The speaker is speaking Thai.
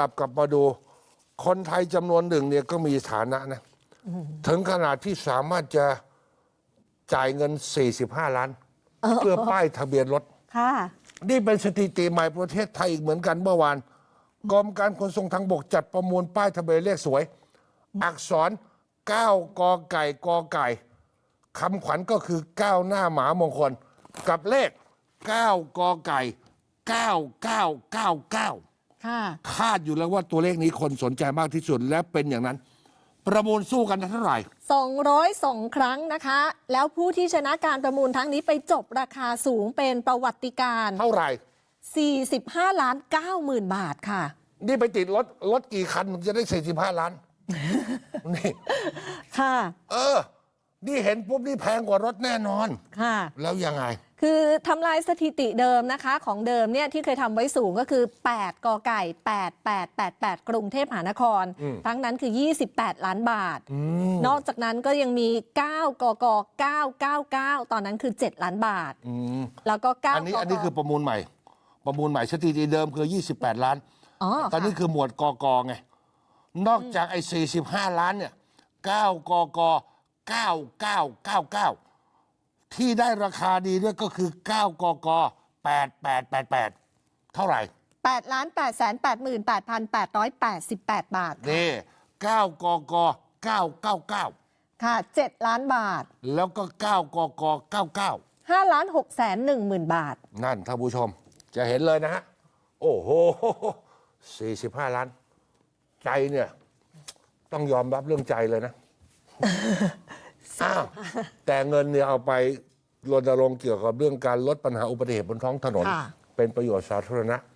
ลับกลับมาดู คนไทยจำนวนหนึ่งเนี่ยก็มีฐานะนะ ถึงขนาดที่สามารถจะจ่ายเงิน 45 ล้าน เพื่อป้ายทะเบียนรถ ค่ะ นี่เป็นสถิติใหม่ประเทศไทยอีกเหมือนกันเมื่อวานกรมการขนส่งทางบกจัดประมูลป้ายทะเบียนเลขสวย อักษร 9 กอไก่กอไก่คำขวัญก็คือ 9 หน้าหมามงคล กับเลข 9 กอไก่ 9999 ค่ะ คาดอยู่แล้วว่าตัวเลขนี้คนสนใจมากที่สุดและเป็นอย่างนั้น ประมูลสู้กันเท่าไหร่ 202 ครั้งนะคะ แล้วผู้ที่ชนะการประมูลทั้งนี้ไปจบราคาสูงเป็นประวัติการเท่าไหร่ 45 ล้าน9หมื่นบาทค่ะ นี่ไปติดรถรถกี่คันถึงจะได้ 45 ล้าน นี่ ค่ะ เออ นี่เห็นปุ๊บนี่แพงกว่ารถแน่นอน ค่ะ แล้วยังไง คือทำลายสถิติเดิมนะคะ ของเดิมเนี่ยที่เคยทำไว้สูงก็คือ 8กไก่ 8888 กรุงเทพมหานคร อืม ทั้งนั้นคือ 28 ล้านบาทอืมนอกจากนั้นก็ยังมี 9กก999 ตอนนั้นคือ 7 ล้านบาท อืมแล้วก็9อันนี้อันนี้คือประมูลใหม่ ประมูลใหม่สถิติเดิมคือ 28 ล้าน อ๋อตอนนี้ค่ะคือหมวดกกไง นอกจากไอ้45 ล้านเนี่ย 9กก9999 ที่ได้ราคาดีด้วยก็คือ 9 กก 8888 เท่าไหร่ 8ล้าน8แสน88,888 บาทนี่9กก 999 ค่ะ 7 ล้านบาท แล้วก็ 9 กก 99 5 ล้าน6แสน1หมื่นบาท นั่นท่านผู้ชม จะเห็นเลยนะฮะ โอ้โห 45 ล้าน ใจเนี่ย ต้องยอมรับเรื่องใจเลยนะ อ้าวแต่เงินเนี่ยเอาไปรณรงค์เกี่ยวกับเรื่องการลดปัญหาอุบัติเหตุบนท้องถนน ค่ะ เป็นประโยชน์สาธารณะ